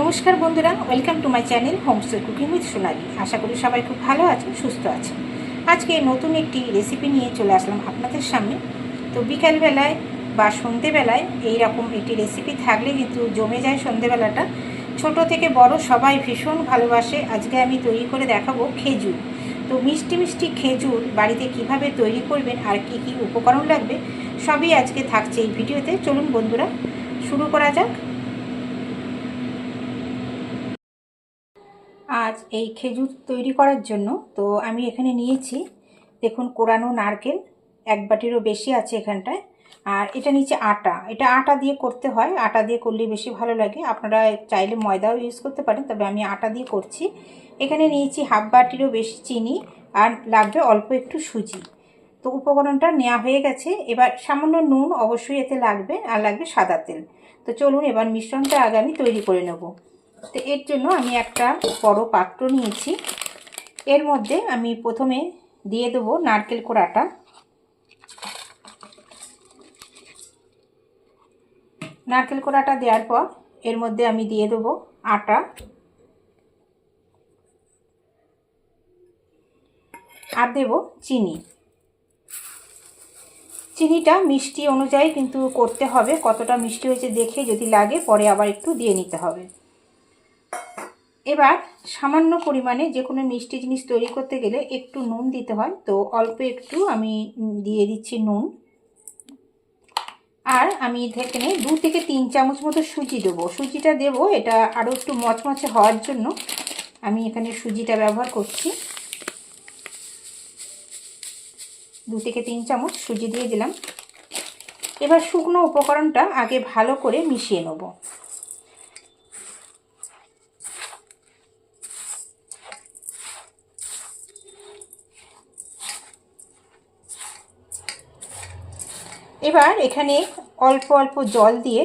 নমস্কার বন্ধুরা, welcome to my channel homestay cooking with Sonali. আশা করি সবাই খুব ভালো আছেন, সুস্থ আছেন। আজকে নতুন একটি রেসিপি নিয়ে চলে আসলাম আপনাদের সামনে। তো বিকালবেলায় বা সন্ধেবেলায় এই রকম একটি রেসিপি থাকলে কিন্তু জমে যায় সন্ধেবেলাটা। ছোট থেকে বড় সবাই ভীষণ ভালোবাসে। আজকে আমি তৈরি করে দেখাবো খেজুর। তো মিষ্টি মিষ্টি খেজুর বাড়িতে কীভাবে তৈরি করবেন আর কি কি উপকরণ লাগবে, সবই আজকে থাকছে এই ভিডিওতে। চলুন বন্ধুরা, শুরু করা যাক। আজ এই খেজুর তৈরি করার জন্য। তো আমি এখানে নিয়েছি, দেখুন কোরানো নারকেল, এক বাটিরও বেশি আছে এখানটায়। আর এটা নিচে আটা, এটা আটা দিয়ে করতে হয়। আটা দিয়ে করলে বেশি ভালো লাগে। আপনারা চাইলে ময়দাও ইউজ করতে পারেন, তবে আমি আটা দিয়ে করছি। এখানে নিয়েছি হাফ বাটিরও বেশি চিনি, আর লাগবে অল্প একটু সুজি। তো উপকরণটা নেওয়া হয়ে গেছে। এবার সামান্য নুন অবশ্যই এতে লাগবে, আর লাগবে সাদা তেল। তো চলুন এবার মিশ্রণটা আগে আমি তৈরি করে নেব। তো এর জন্য আমি একটা বড় পাত্র নিয়েছি। এর মধ্যে আমি প্রথমে দিয়ে দেবো নারকেল কোড়াটা। নারকেল কোড়াটা দেওয়ার পর এর মধ্যে আমি দিয়ে দেবো আটা। আর দেব চিনি। চিনিটা মিষ্টি অনুযায়ী কিন্তু করতে হবে, কতটা মিষ্টি হয়েছে দেখে যদি লাগে পরে আবার একটু দিয়ে নিতে হবে। এবার সামান্য পরিমাণে যে কোনো মিষ্টি জিনিস তৈরি করতে গেলে একটু নুন দিতে হয়। তো অল্প একটু আমি দিয়ে দিচ্ছি নুন। আর আমি এখানে দু থেকে তিন চামচ মতো সুজি দেবো। সুজিটা দেবো, এটা আরও একটু মচমচে হওয়ার জন্য আমি এখানে সুজিটা ব্যবহার করছি। দু থেকে তিন চামচ সুজি দিয়ে দিলাম। এবার শুকনো উপকরণটা আগে ভালো করে মিশিয়ে নেব। এবার এখানে অল্প অল্প জল দিয়ে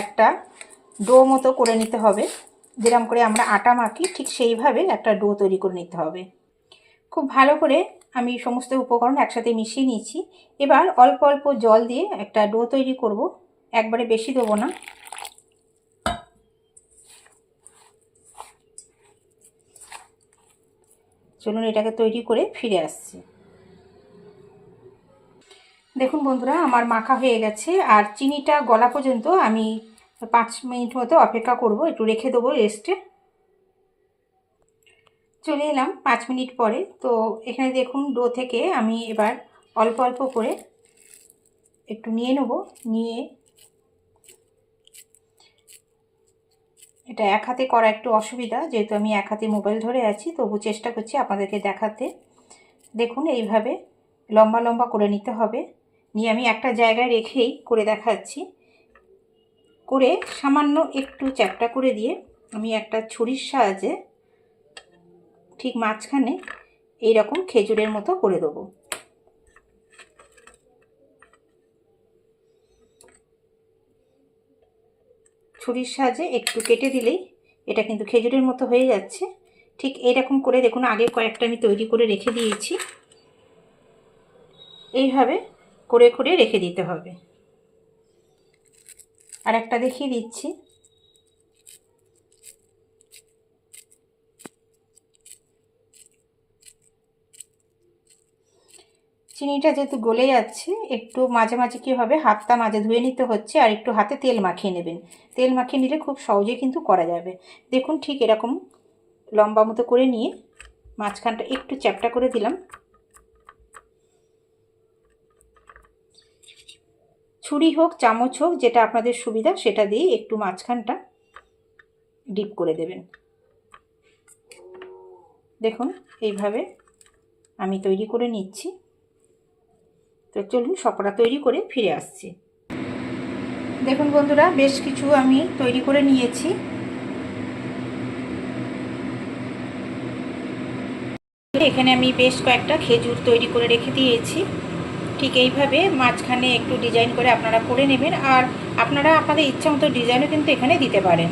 একটা ডো মতো করে নিতে হবে। যেরকম করে আমরা আটা মাখি, ঠিক সেইভাবে একটা ডো তৈরি করে নিতে হবে। খুব ভালো করে আমি সমস্ত উপকরণ একসাথে মিশিয়ে নিয়েছি। এবার অল্প অল্প জল দিয়ে একটা ডো তৈরি করব। একবারে বেশি দেবো না। চলুন এটাকে তৈরি করে ফিরে আসছি। দেখুন বন্ধুরা, আমার মাখা হয়ে গেছে আর চিনিটা গলা পর্যন্ত আমি পাঁচ মিনিট মতো অপেক্ষা করব, একটু রেখে দেবো রেস্টে চলে এলাম পাঁচ মিনিট পরে। তো এখানে দেখুন ডো থেকে আমি এবার অল্প অল্প করে একটু নিয়ে নেব, নিয়ে এটা এক হাতে করা একটু অসুবিধা, যেহেতু আমি এক হাতে মোবাইল ধরে আছি, তবু চেষ্টা করছি আপনাদেরকে দেখাতে। দেখুন, এইভাবে লম্বা লম্বা করে নিতে হবে। নিয়ে আমি একটা জায়গায় রেখেই করে দেখাচ্ছি। করে সামান্য একটু চ্যাপটা করে দিয়ে আমি একটা ছুরির সাহায্যে ঠিক মাঝখানে এই রকম খেজুরের মতো করে দেবো। ছুরির সাহায্যে একটু কেটে দিলেই এটা কিন্তু খেজুরের মতো হয়ে যাচ্ছে। ঠিক এইরকম করে দেখুন আগে কয়েকটা আমি তৈরি করে রেখে দিয়েছি। এইভাবে করে করে রেখে দিতে হবে। আর একটা দেখিয়ে দিচ্ছি। চিনিটা যেহেতু গলে যাচ্ছে, একটু মাঝে মাঝে কী হবে, হাতটা মাঝে ধুয়ে নিতে হচ্ছে আর একটু হাতে তেল মাখিয়ে নেবেন। তেল মাখিয়ে নিলে খুব সহজে কিন্তু করা যাবে। দেখুন ঠিক এরকম লম্বা মতো করে নিয়ে মাঝখানটা একটু চ্যাপটা করে দিলাম। ছুরি হোক, চামচ হোক, যেটা আপনাদের সুবিধা, সেটা দিয়ে একটু মাঝখানটা ডিপ করে দেবেন। দেখুন, এইভাবে আমি তৈরি করে নিচ্ছি। তো চলুন সবটা তৈরি করে ফিরে আসছি। দেখুন বন্ধুরা, বেশ কিছু আমি তৈরি করে নিয়েছি। এখানে আমি বেশ কয়েকটা খেজুর তৈরি করে রেখে দিয়েছি। ঠিক এইভাবে মাঝখানে একটু ডিজাইন করে আপনারা করে নেবেন আর আপনারা আপনাদের ইচ্ছা মতো ডিজাইনও কিন্তু এখানে দিতে পারেন।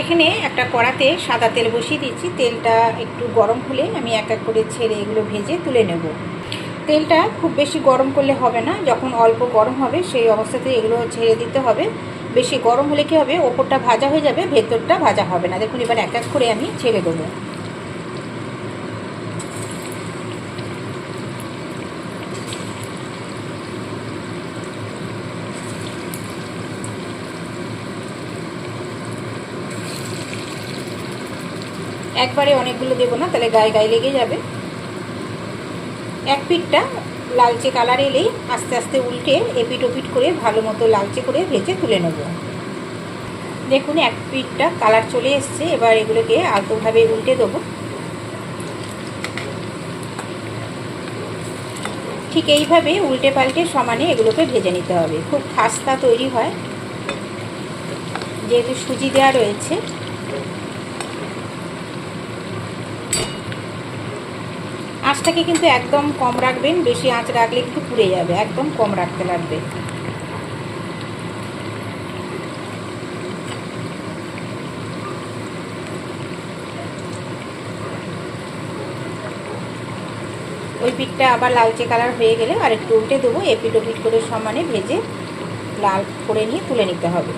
এখানে একটা কড়াতে সাদা তেল বসিয়ে দিচ্ছি তেলটা একটু গরম হলে আমি এক এক করে ছেড়ে এগুলো ভেজে তুলে নেব। তেলটা খুব বেশি গরম করলে হবে না। যখন অল্প গরম হবে সেই অবস্থাতে এগুলো ছেড়ে দিতে হবে। বেশি গরম হলে কী হবে? ওপরটা ভাজা হয়ে যাবে, ভেতরটা ভাজা হবে না। দেখুন, এবার এক এক করে আমি ছেড়ে দেবো। একবারে অনেকগুলো দেবো না, তাহলে গায়ে গায়ে লেগে যাবে। এক পিঠটা লালচে কালার এলেই আস্তে আস্তে উল্টে এপিট ওপিট করে ভালো মতো লালচে করে ভেজে তুলে নেব। দেখুন, এক পিঠটা কালার চলে এসছে, এবার এগুলোকে আলতোভাবে উল্টে দেবো। ঠিক এইভাবে উল্টে পাল্টে সমানে এগুলোকে ভেজে নিতে হবে। খুব খাস্তা তৈরি হয়। যেহেতু সুজি দেওয়া রয়েছে আঁচটাকে কিন্তু একদম কম রাখবেন, বেশি আঁচ রাখলে কিন্তু পুড়ে যাবে, একদম কম রাখতে লাগবে। ওই পিঠটা আবার লালচে কালার হয়ে গেলে আর একটু উল্টে দেবো এপিট ওপিট করে সমানে ভেজে লাল করে নিয়ে তুলে নিতে হবে।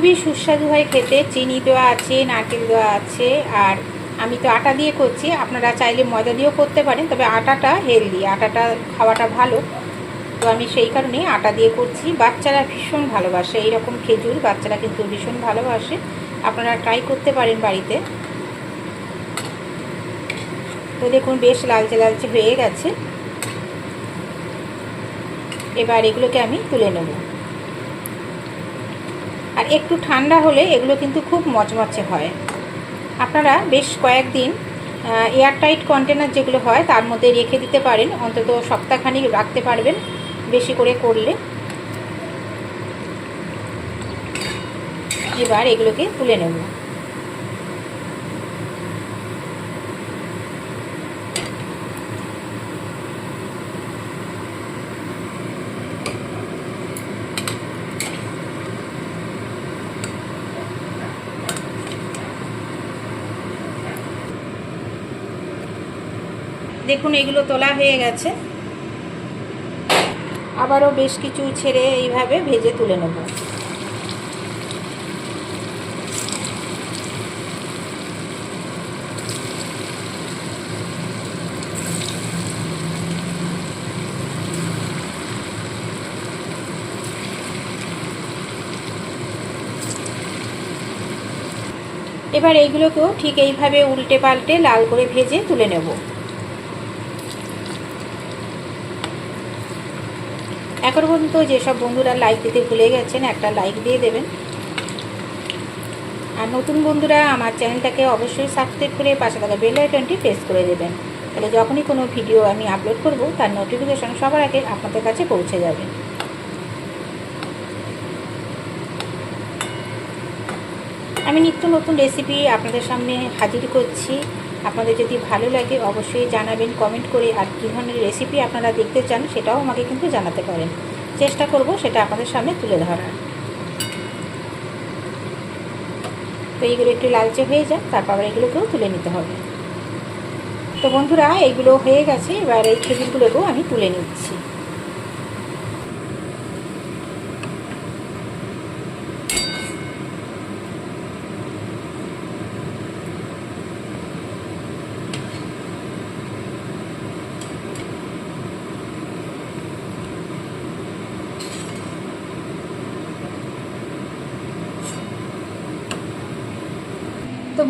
খুবই সুস্বাদু হয় খেতে। চিনি দেওয়া আছে, নারকেল দেওয়া আছে, আর আমি তো আটা দিয়ে করছি। আপনারা চাইলে ময়দা দিয়েও করতে পারেন, তবে আটাটা হেলদি আটাটা খাওয়াটা ভালো। তো আমি সেই কারণে আটা দিয়ে করছি। বাচ্চারা ভীষণ ভালোবাসে, এইরকম খেজুর, বাচ্চারা কিন্তু ভীষণ ভালোবাসে। আপনারা ট্রাই করতে পারেন বাড়িতে। তো দেখুন, বেশ লালচে লালচে হয়ে গেছে। এবার এগুলোকে আমি তুলে নেব। আর একটু ঠান্ডা হলে এগুলো কিন্তু খুব মচমচে হয়। আপনারা বেশ কয়েকদিন এয়ারটাইট কন্টেনার যেগুলো হয় তার মধ্যে রেখে দিতে পারেন। অন্তত সপ্তাহখানি রাখতে পারবেন বেশি করে করলে। এবার এগুলোকে তুলে নেব। দেখুন, এগুলো তোলা হয়ে গেছে। আবারও বেশ কিছু ছেড়ে এইভাবে ভেজে তুলে নেব। এবার এইগুলোকেও ঠিক এইভাবে উল্টে পাল্টে লাল করে ভেজে তুলে নেব। এখন পর্যন্ত যেসব বন্ধুরা লাইক দিতে ভুলে গেছেন, একটা লাইক দিয়ে দেবেন। আর নতুন বন্ধুরা আমার চ্যানেলটাকে অবশ্যই সাবস্ক্রাইব করে পাশে থাকা বেল আইকনটি প্রেস করে দেবেন। তাহলে যখনই কোনো ভিডিও আমি আপলোড করব, তার নোটিফিকেশন সবার আগে আপনাদের কাছে পৌঁছে যাবে। আমি নিত্য নতুন রেসিপি আপনাদের সামনে হাজির করছি। আপনাদের যদি ভালো লাগে অবশ্যই জানাবেন কমেন্ট করে আর কী ধরনের রেসিপি আপনারা দেখতে চান সেটাও আমাকে কিন্তু জানাতে পারেন। চেষ্টা করব সেটা আপনাদের সামনে তুলে ধরার। তো এইগুলো একটু লালচে হয়ে যাক, তারপর আবার এগুলোকেও তুলে নিতে হবে। তো বন্ধুরা, এইগুলো হয়ে গেছে, এবার এই খেজুরগুলোকেও আমি তুলে নিচ্ছি।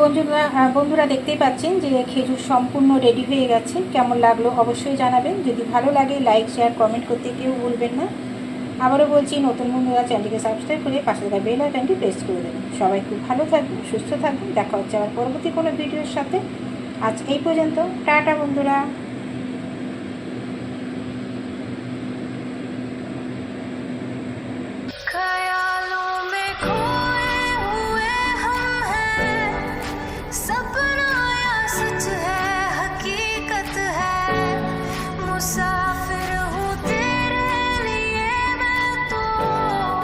বন্ধুরা বন্ধুরা দেখতেই পাচ্ছেন যে খেজুর সম্পূর্ণ রেডি হয়ে গেছে। কেমন লাগল অবশ্যই জানাবেন। যদি ভালো লাগে লাইক শেয়ার কমেন্ট করতে কেউ ভুলবেন না। আবারও বলছি, নতুন বন্ধুরা, চ্যানেলটিকে সাবস্ক্রাইব করে পাশে থাকা বেল আইকনটি প্রেস করে দেবেন। সবাই খুব ভালো থাকবেন, সুস্থ থাকবেন। দেখা হচ্ছে আবার পরবর্তী কোনো ভিডিওর সাথে। আজ এই পর্যন্ত। টাটা বন্ধুরা।